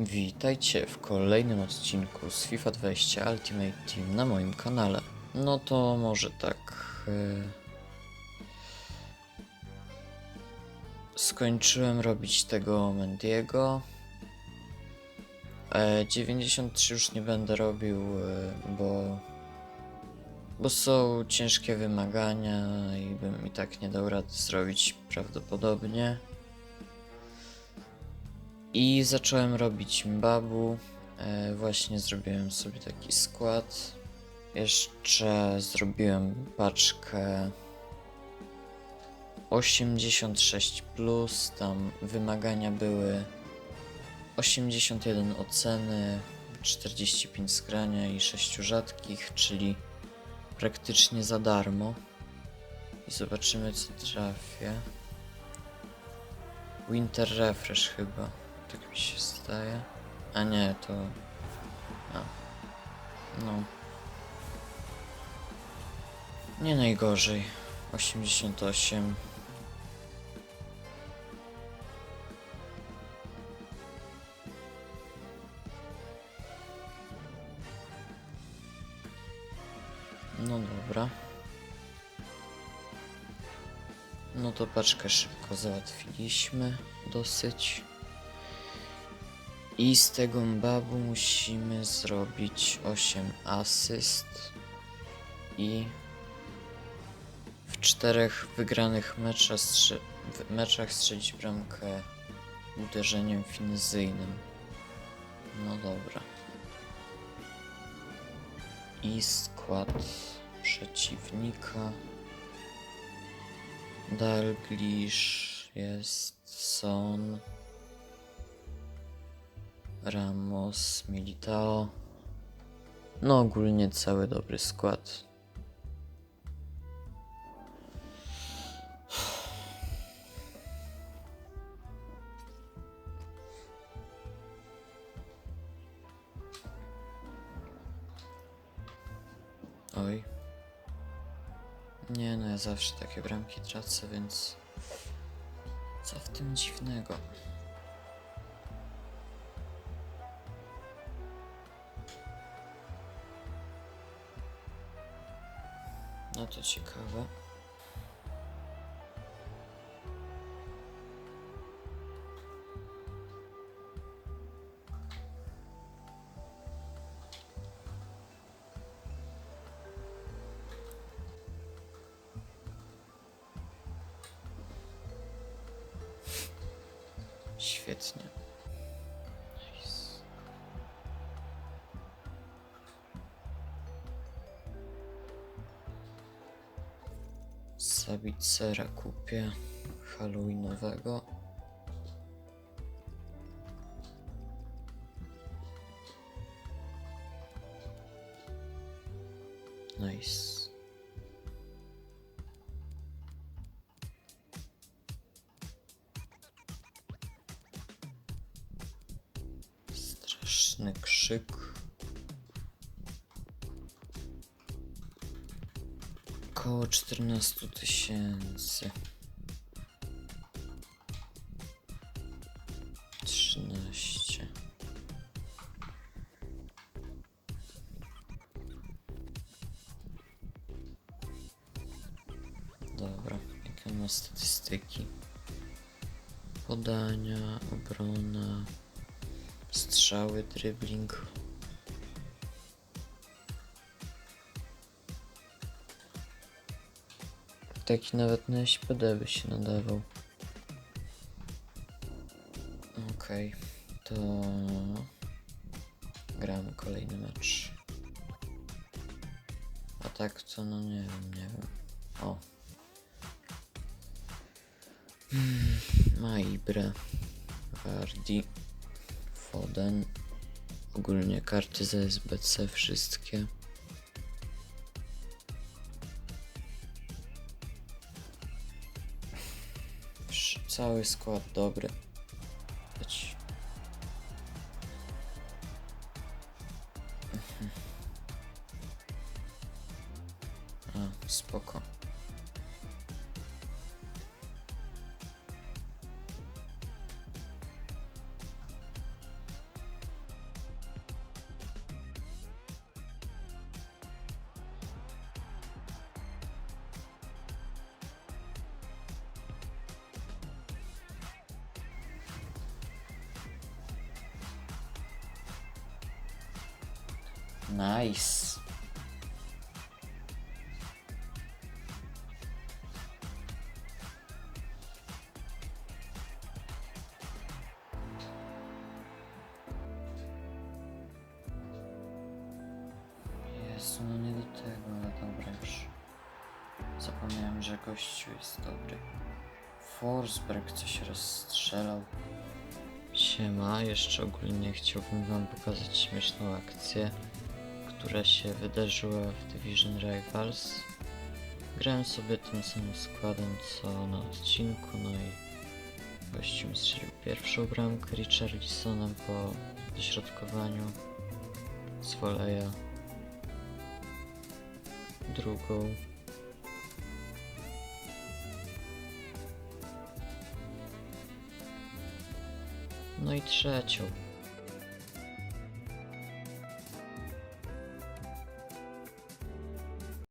Witajcie w kolejnym odcinku z FIFA 20 Ultimate Team na moim kanale. No to może tak. e, Skończyłem robić tego Mendiego. E, 93 już nie będę robił, e, bo, bo są ciężkie wymagania i bym i tak nie dał rady zrobić prawdopodobnie. I zacząłem robić Mbabu. E, właśnie zrobiłem sobie taki skład. Jeszcze zrobiłem paczkę 86 plus. Tam wymagania były 81 oceny, 45 skrania i 6 rzadkich, czyli praktycznie za darmo. I zobaczymy co trafię. Winter Refresh chyba. Tak mi się zdaje. A nie, to... A. No. Nie najgorzej. 88. No dobra. No to paczkę szybko załatwiliśmy. Dosyć. I z tego babu musimy zrobić 8 asyst i w czterech wygranych meczach, strze- meczach strzelić bramkę uderzeniem finezyjnym. No dobra. I skład przeciwnika. Dalglish jest Son. Ramos, Militao. No ogólnie cały dobry skład. Oj. Nie no, ja zawsze takie bramki tracę, więc... Co w tym dziwnego? No to ciekawe. Świetnie. Sabicera kupię Halloweenowego. Nice. Straszny krzyk. Około 14 tysięcy. 13. Dobra, jakie ma statystyki? Podania, obrona, strzały, dribbling. Taki nawet na SPD by się nadawał. Okej, to gramy kolejny mecz. A tak to no nie wiem, nie wiem. O. Maibre, Vardy, Foden. Ogólnie karty z SBC wszystkie. Cały skład dobry. Leć. Mhm. A, spoko. Nice. Jezu, no nie do tego, ale dobra już. Zapomniałem, że gościu jest dobry. Forsberg coś rozstrzelał. Siema, jeszcze ogólnie chciałbym wam pokazać śmieszną akcję, która się wydarzyła w Division Rivals. Grałem sobie tym samym składem co na odcinku, no i gościu mi strzelił pierwszą bramkę Richarlisonem po dośrodkowaniu z voleja. Drugą No i trzecią.